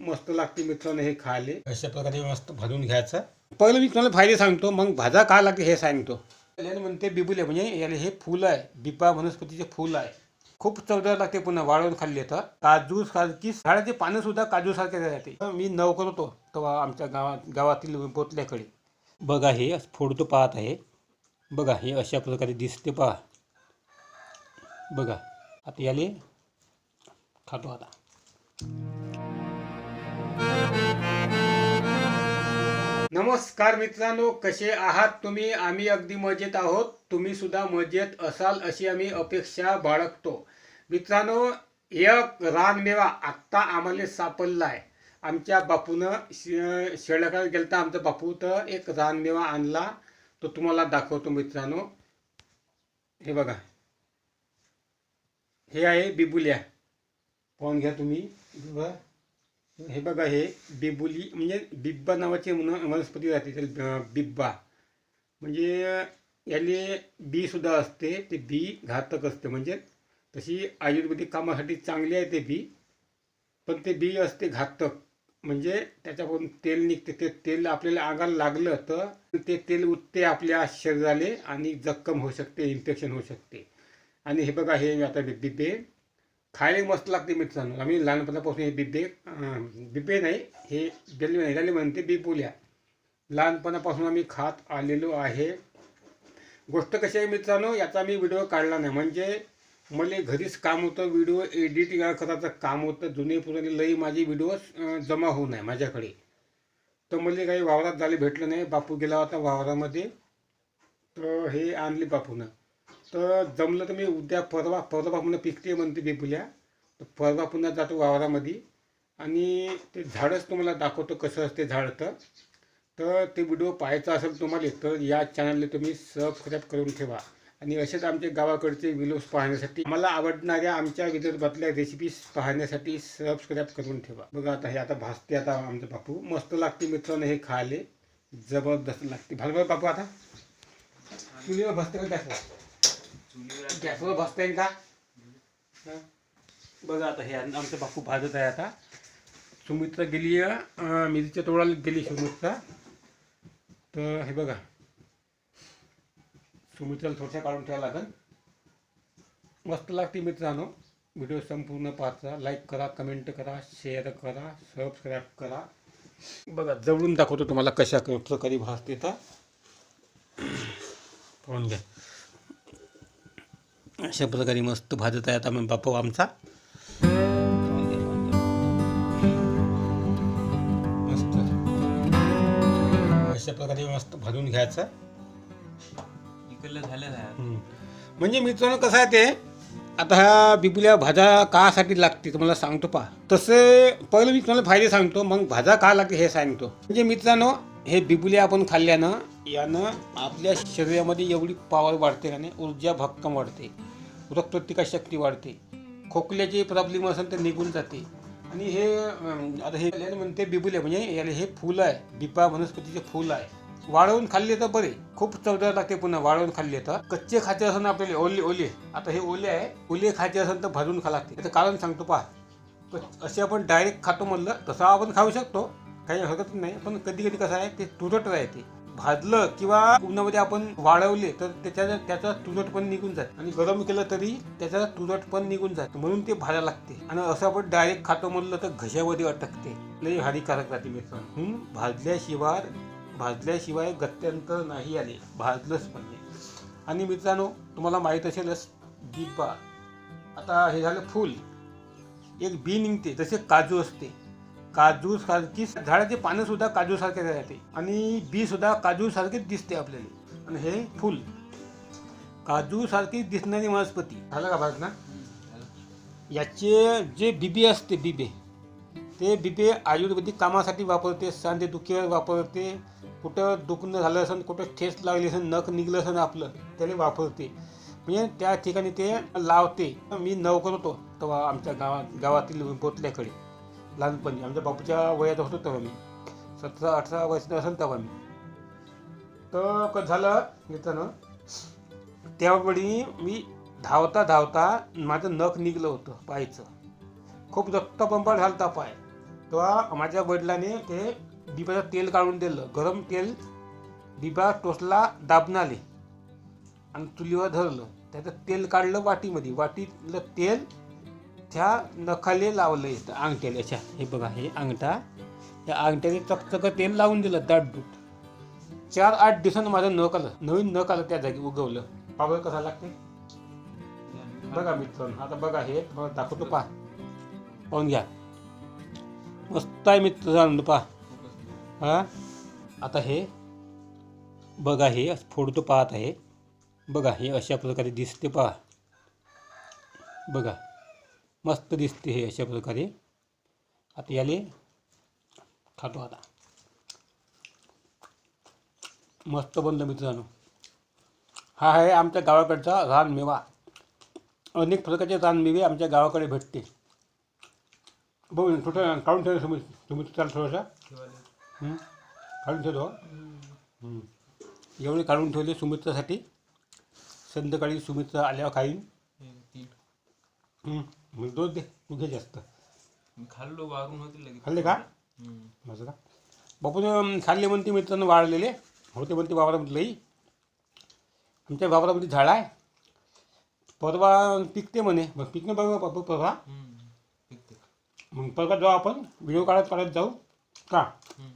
मस्त लागते मित्रांनो हे खायले. अशा प्रकारे मस्त भाजून घ्यायचं. पहिलं मी तुम्हाला फायदे सांगतो मग भाजा का लागते हे सांगतो. याला म्हणते बिबुले म्हणजे याला हे फुल आहे बिपा वनस्पतीचे फुल आहे. खूप चवदार लागते पुन्हा वाळवून खाल्ली तर. काजू सारखी झाडाचे पानं सुद्धा काजू सारखे राहते. मी नवकर होतो तेव्हा आमच्या गावात गावातील पोतल्याकडे बघा हे फोडतो पाहत आहे. बघा हे अशा प्रकारे दिसते पहा. बघा आता याले खातो आता. नमस्कार मित्रांनो कसे आहात तुम्ही? आम्ही अगदी मजेत आहोत. तुम्ही सुद्धा मजेत असाल अशी आम्ही अपेक्षा बाळगतो. मित्रांनो एक रानमेवा आत्ता आम्हाला सापडला आहे आमच्या बापूनं शे शेळकाला गेलता आमचा बापू तर एक रानमेवा आणला. तो तुम्हाला दाखवतो मित्रांनो. हे बघा. हे आहे बिबुल्या. पाहून घ्या तुम्ही. बघा. हे बघा हे बिबुली म्हणजे बिब्बा नावाचे मन- वनस्पती राहते त्याला बिब्बा. म्हणजे याले बी सुद्धा असते ते बी घातक असते. म्हणजे तशी आयुर्वेदिक कामासाठी चांगली आहे ते बी पण ते बी असते घातक. म्हणजे त्याच्यापासून तेल निघते ते तेल आपल्याला अंगाला लागलं तर ते तेल उठते आपल्या शरीराले आणि जखम होऊ शकते इन्फेक्शन होऊ शकते. आणि हे बघा हे आता बि- बिबे खायला मस्त लागते मित्रांनो आम्ही लहानपणापासून हे बिबे बिबे नाही हे बेल नाही त्याला म्हणते बिबुल्या लहानपणापासून आम्ही खात आलेलो आहे. गोष्ट कशी आहे मित्रांनो याचा मी व्हिडिओ काढला नाही. म्हणजे मला घरीच काम होतं व्हिडिओ एडिट करायचं काम होतं. जुने पुराने लई माझे व्हिडिओ जमा होऊ नये माझ्याकडे. तर मला काही वावरात झाले भेटलं नाही. बापू गेला होता वावरामध्ये. तर हे आणले बापूनं. तर जमलं तर मी उद्या परवा परवा पुन्हा पिकते म्हणते बिबुल्या तर परवा पुन्हा जातो वावरामध्ये. आणि ते झाडच तुम्हाला दाखवतो कसं असते झाड तर. तर ते व्हिडिओ पाहायचा असेल तुम्हाला तर या चॅनलला तुम्ही सबस्क्राईब करून ठेवा. आणि असेच आमचे गावाकडचे व्हिडिओज पाहण्यासाठी मला आवडणाऱ्या आमच्या विदर्भातल्या रेसिपीज पाहण्यासाठी सबस्क्राईब करून ठेवा. बघा आता हे आता भाजते आता आमचं बापू. मस्त लागते मित्रांनो हे खायले. जबरदस्त लागते. भालभर बापू आता. तुम्ही भाजते का गॅसवर भाजता येईल का? बघा आता हे आमचं बापू भाजत आहे आता. सुमित्रा गेली मिरीच्या मिरच्या गेली सुमित्रा तर हे बघा. सुमित्राला थोड्या काढून ठेवावं लागेल. मस्त लागते मित्रांनो व्हिडिओ संपूर्ण पाहता लाईक करा कमेंट करा शेअर करा सबस्क्राईब करा. बघा जवळून दाखवतो तुम्हाला कशा प्रकारे भासते तर. पाहून घ्या. अशा प्रकारे मस्त भाजत आहे आता मग बापू आमचा. मस्त. अशा प्रकारे मस्त भाजून घ्यायचं. इकडलं झालं. म्हणजे मित्रांनो कसं आहे ते? आता ह्या बिबुल्या भाज्या कासाठी लागते तुम्हाला सांगतो पहा. तसे पहिलं मी तुम्हाला फायदे सांगतो मग भाज्या का लागते हे सांगतो. म्हणजे मित्रांनो हे बिबुल्या आपण खाल्ल्यानं यानं आपल्या शरीरामध्ये एवढी पॉवर वाढते नाही ऊर्जा भक्कम वाढते. रोगप्रतिकारशक्ती वाढते. खोकल्याचे प्रॉब्लेम असेल तर निघून जाते. आणि हे आता हे म्हणते बिबुल्या म्हणजे याला हे फुल आहे. बिपा वनस्पतीचे फुल आहे. वाळवून खाल्ले तर बरे. खूप चवदार लागते पुन्हा वाळवून खाल्ले तर. कच्चे खायचे असेल ना आपल्याला ओले ओले. आता हे ओले आहे. ओले खायचे असेल तर भरून खा लागते. त्याचं कारण सांगतो पहा. असे आपण डायरेक्ट खातो म्हणलं तसं आपण खाऊ शकतो. काही हरकत नाही. पण कधी कधी कसं आहे ते तुरट राहते. भाजलं किंवा उन्हामध्ये आपण वाळवले तर त्याच्या त्याचा तुरट पण निघून जात आणि गरम केलं तरी त्याचा तुरट पण निघून जात म्हणून ते भाजा लागते. आणि असं आपण डायरेक्ट खातो म्हणलं तर घशामध्ये अटकते. लई हानिकारक राहते मित्रांनो भाजल्याशिवाय भाजल्याशिवाय गत्यंतर नाही आले. भाजलंच पाहिजे. आणि मित्रांनो तुम्हाला माहीत असेलच बिब्बा आता हे झालं फूल. एक बी निघते जसे काजू असते. काजू सारखी झाडाचे पानं सुद्धा काजू सारखे राहते. आणि बी सुद्धा काजू दिसते आपल्याला. आणि हे फुल. काजू सारखी दिसणारी वनस्पती. झालं का भाग ना? याचे जे बिबे असते बिबे ते बिबे आयुर्वेदिक कामासाठी वापरते सांधे दुखीवर वापरते. कुठं दुखणं झालं असेल कुठं ठेस लागली असेल नख निघलं असेल आपलं त्याला वापरते. म्हणजे त्या ठिकाणी ते लावते. मी नव करतो तेव्हा आमच्या गावात गावातील पोतल्याकडे लहानपणी. आमच्या बापूच्या वयात होतो तेव्हा मी. सतरा अठरा वर्षाचा असेल तेव्हा मी. तर कसं झालं येताना त्यावेळी मी धावता धावता माझं नख निघलं होतं पायचं. खूप रक्तपंपाळ झालता पाय. तेव्हा माझ्या वडिलाने ते डिब्याचं तेल काढून दिलं. गरम तेल डिबा टोचला दाबणाले. आणि चुलीवर धरलं. त्याचं तेल काढलं वाटीमध्ये. वाटीतलं तेल त्या नखाले लावलं त्या अंगठ्याला. अच्छा हे बघा हे अंगठा. या अंगठ्याने चकचक तेल लावून दिलं दाटदूट. चार आठ दिवसानं माझं नख आलं. नवीन नख आलं त्या जागी उगवलं. पावलं कसा लागते? बघा मित्रांनो आता बघा हे तुम्हाला दाखवतो पहा. पाहून घ्या. मस्त आहे मित्र जाणून पहा. हा? आता हे बघा हे फोडतो पाहत आहे. बघा हे अशा प्रकारे दिसते पहा. बघा. मस्त दिसते हे अशा प्रकारे. आता याले खातो आता. मस्त बनलं मित्रांनो. हा आहे आमच्या गावाकडचा रानमेवा. अनेक प्रकारचे रानमेवे आमच्या गावाकडे भेटते. बघू थोडं काढून ठेवा तुम्ही? तुम्ही चाल थोडंसं? काढून ठेवतो. एवढे काढून ठेवले सुमित्रासाठी. संध्याकाळी सुमित्रा आल्यावर खाईन. तीन. मग दोन दे तू घे जास्त. मी खाल्लो वारून होते लगेच. खाल्ले का? हम्म. माझं का? बापू खाल्ले म्हणते मित्रांनो वाळलेले. होते म्हणते वावरामधलंही आमच्या वावरामध्ये झाड आहे. परवा पिकते म्हणे. मग पिकणे बघा बापू परवा. हम्म. मग परवा जाऊ आपण. व्हिडिओ काढत काढत जाऊ. का? हम्म.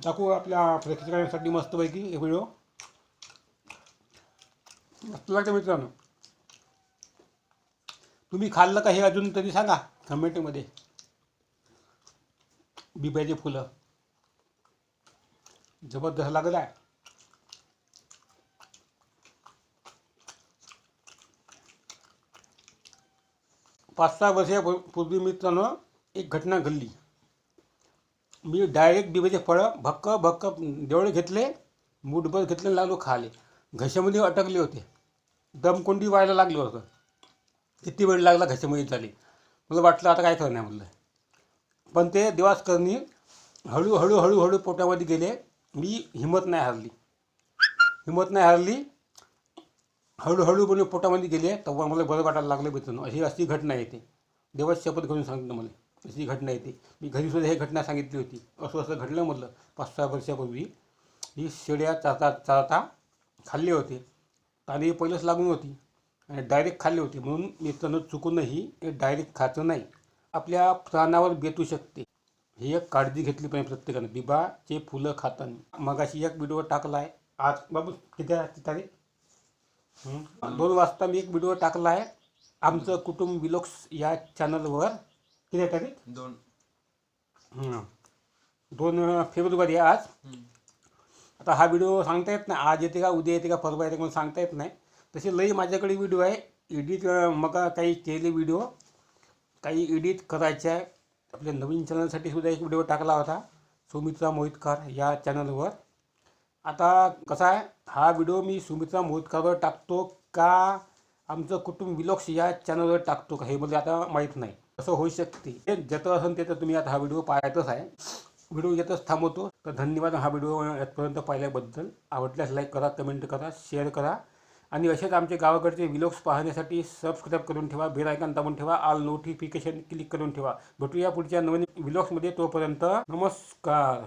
टाकू आपल्या प्रेक्षकांसाठी मस्तपैकी एक व्हिडिओ. मस्त लागतं मित्रांनो. तुम्ही खाल्लं का हे अजून तरी सांगा कमेंटमध्ये बिब्याचे फुलं. जबरदस्त लागत आहे पाच सहा वर्षापूर्वी मित्रांनो एक घटना घडली. मी डायरेक्ट बिब्याचे फळं भक्क भक्क जेवढे घेतले मूठभर घेतले लागलो खाले. घशामध्ये अटकले होते. दमकोंडी व्हायला लागलं होतं. किती वेळ लागला घशामध्ये झाली? मला वाटलं आता काय करणार म्हणलं. पण ते देवासकरणी हळूहळू हळूहळू पोटामध्ये गेले. मी हिंमत नाही हरली. हिंमत नाही हरली. हळूहळू पण पोटामध्ये गेले. तेव्हा मला बरं वाटायला लागलं मित्रांनो अशी अशी घटना येते. देवाची शपथ घेऊन सांगितलं मला. अशी घटना येते. मी घरी सुद्धा ही घटना सांगितली होती. असं असं घडलं म्हटलं पाच सहा वर्षापूर्वी. ही शेळ्या चारता चारता खाल्ले होते. आणि पहिलंच लागून होती. आणि डायरेक्ट खाल्ले होते. म्हणून मित्रांनो चुकूनही हे डायरेक्ट खायचं नाही. आपल्या प्राणावर बेतू शकते. ही एक काळजी घेतली पाहिजे प्रत्येकानं. बिबाचे फुलं खाताना. मगाशी एक व्हिडिओ टाकला आहे आज बाबू किती तारीख. दोन वाजता मी एक व्हिडिओ टाकला आहे आमचं कुटुंब विलोक्स या चॅनलवर किती तारीख? दोन. दोन फेब्रुवारी आज. आता हा व्हिडिओ सांगता येत नाही. आज येते का उद्या येते का परवा येते म्हणून सांगता येत नाही. तसे लई माझ्याकडे व्हिडिओ आहे. एडिट मग काही केले व्हिडिओ काही एडिट करायचे आहे. आपल्या नवीन चॅनलसाठी सुद्धा एक व्हिडिओ टाकला होता. सुमित्रा मोहितकर या चॅनलवर आता कसा आहे? हा व्हिडिओ मी सुमित्रा मोहितकरवर टाकतो का? आमचं कुटुंब विलॉक्स या चॅनलवर टाकतो का? हे मला आता माहीत नाही. असं होऊ शकते. हे ज्याचं असेल त्याचं तुम्ही आता हा व्हिडिओ पाहतच आहे. व्हिडिओ येतच थांबवतो. तर धन्यवाद हा व्हिडिओ यातपर्यंत पाहिल्याबद्दल. आवडल्यास लाईक करा कमेंट करा शेअर करा. आणि असेच आमचे गावाकडचे व्हिलॉग्स पाहण्यासाठी सबस्क्राईब करून ठेवा बेल आयकॉन दाबून ठेवा आल नोटिफिकेशन क्लिक करून ठेवा. भेटूया पुढच्या नवीन व्हिलॉग्समध्ये तोपर्यंत नमस्कार.